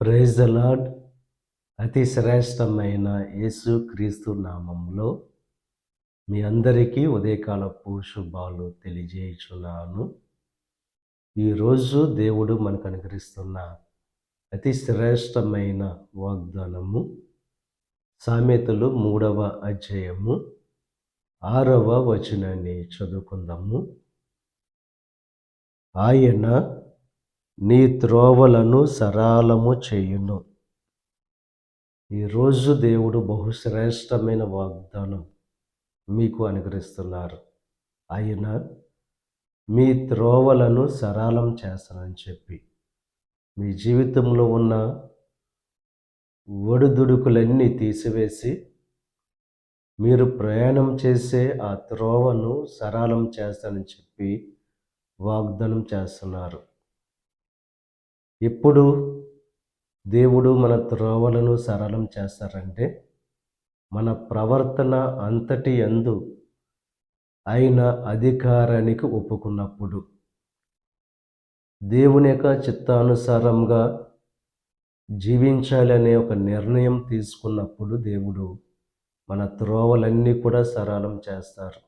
Praise the lord అతి శ్రేష్టమైన యేసు క్రీస్తు నామంలో మీ అందరికీ ఉదయకాలపు శుభాలు తెలియజేయుచున్నాను. ఈరోజు దేవుడు మనకు అనుగ్రహిస్తున్న అతి శ్రేష్టమైన వాగ్దానము సామెతలు మూడవ అధ్యాయము ఆరవ వచనాన్ని చదువుకుందాము. ఆయన నీ త్రోవలను సరళము చేయును. ఈరోజు దేవుడు బహుశ్రేష్టమైన వాగ్దానం మీకు అనుగ్రహిస్తున్నారు. ఆయన మీ త్రోవలను సరళం చేస్తానని చెప్పి మీ జీవితంలో ఉన్న ఒడిదుడుకులన్నీ తీసివేసి మీరు ప్రయాణం చేసే ఆ త్రోవను సరళం చేస్తానని చెప్పి వాగ్దానం చేస్తున్నారు. ఎప్పుడు దేవుడు మన త్రోవలను సరళం చేస్తారంటే మన ప్రవర్తన అంతటి యందు ఆయన అధికారానికి ఒప్పుకున్నప్పుడు. దేవుని యొక్క చిత్తానుసారంగా జీవించాలనే ఒక నిర్ణయం తీసుకున్నప్పుడు దేవుడు మన త్రోవలన్నీ కూడా సరళం చేస్తారు.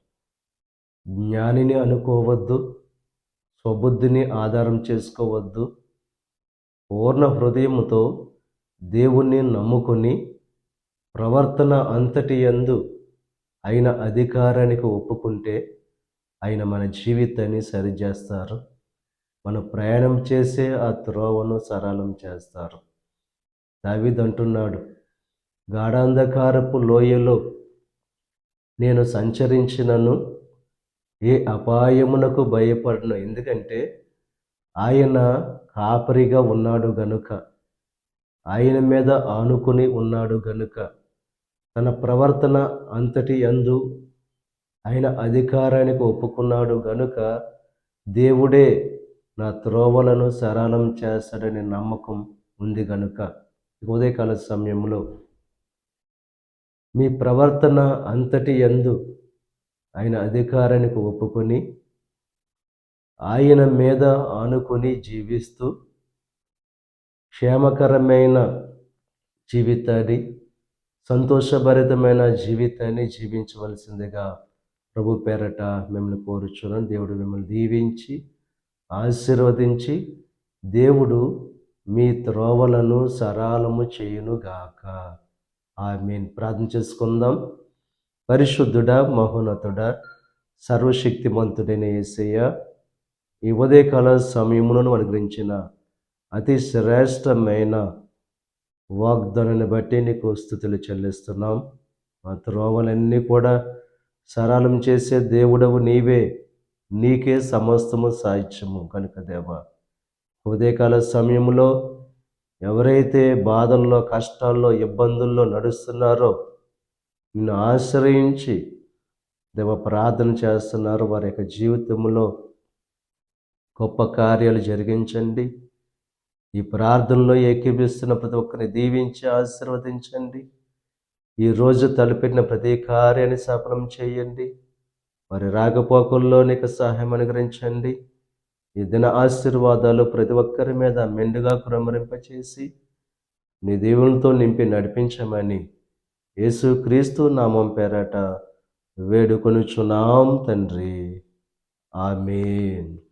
జ్ఞానిని అనుకోవద్దు స్వబుద్ధిని ఆధారం చేసుకోవద్దు పూర్ణ హృదయముతో దేవుణ్ణి నమ్ముకొని ప్రవర్తన అంతటి యందు ఆయన అధికారానికి ఒప్పుకుంటే ఆయన మన జీవితాన్ని సరిచేస్తారు. మన ప్రయాణం చేసే ఆ త్రోవను సరళం చేస్తారు. దావిదంటున్నాడు గాఢాంధకారపు లోయలో నేను సంచరించినను ఏ అపాయమునకు భయపడను. ఎందుకంటే ఆయన కాపరిగా ఉన్నాడు గనుక ఆయన మీద ఆనుకుని ఉన్నాడు గనుక తన ప్రవర్తన అంతటి అందు ఆయన అధికారానికి ఒప్పుకున్నాడు గనుక దేవుడే నా త్రోవలను సరళం చేస్తాడనే నమ్మకం ఉంది గనుక. ఉదయకాల సమయంలో మీ ప్రవర్తన అంతటి ఎందు ఆయన అధికారానికి ఒప్పుకొని ఆయన మీద ఆనుకొని జీవిస్తూ క్షేమకరమైన జీవితాన్ని సంతోషభరితమైన జీవితాన్ని జీవించవలసిందిగా ప్రభు పేరట మిమ్మల్ని కోరుచున్నాను దేవుడు మిమ్మల్ని దీవించి ఆశీర్వదించి దేవుడు మీ త్రోవలను సరళము చేయునుగాక. మీన్ ప్రార్థన చేసుకుందాం. పరిశుద్ధుడా మహోన్నతుడా సర్వశక్తిమంతుడైన ఏసయ్య ఈ ఉదయకాల సమయములను అనుగ్రహించిన అతి శ్రేష్టమైన వాగ్దానాన్ని బట్టి నీకు స్థుతులు చెల్లిస్తున్నాం. మా త్రోవలన్నీ కూడా సరళం చేసే దేవుడవు నీవే. నీకే సమస్తము సాహిత్యము కనుక దేవ. ఉదయకాల సమయంలో ఎవరైతే బాధల్లో కష్టాల్లో ఇబ్బందుల్లో నడుస్తున్నారో నిన్ను ఆశ్రయించి దేవ ప్రార్థన చేస్తున్నారు. వారి యొక్క జీవితంలో గొప్ప కార్యాలు జరిగించండి. ఈ ప్రార్థనలో ఏకీభిస్తున్న ప్రతి ఒక్కరిని దీవించి ఆశీర్వదించండి. ఈరోజు తలపెట్టిన ప్రతి కార్యాన్ని సఫలం చేయండి. వారి రాకపోకల్లో నీకు సహాయం అనుగ్రహించండి. ఈ దిన ఆశీర్వాదాలు ప్రతి ఒక్కరి మీద మెండుగా కురమరింపచేసి నీ దేవునితో నింపి నడిపించమని యేసు క్రీస్తు నామం పేరట వేడుకొనుచున్నాం తండ్రి. ఆమెన్.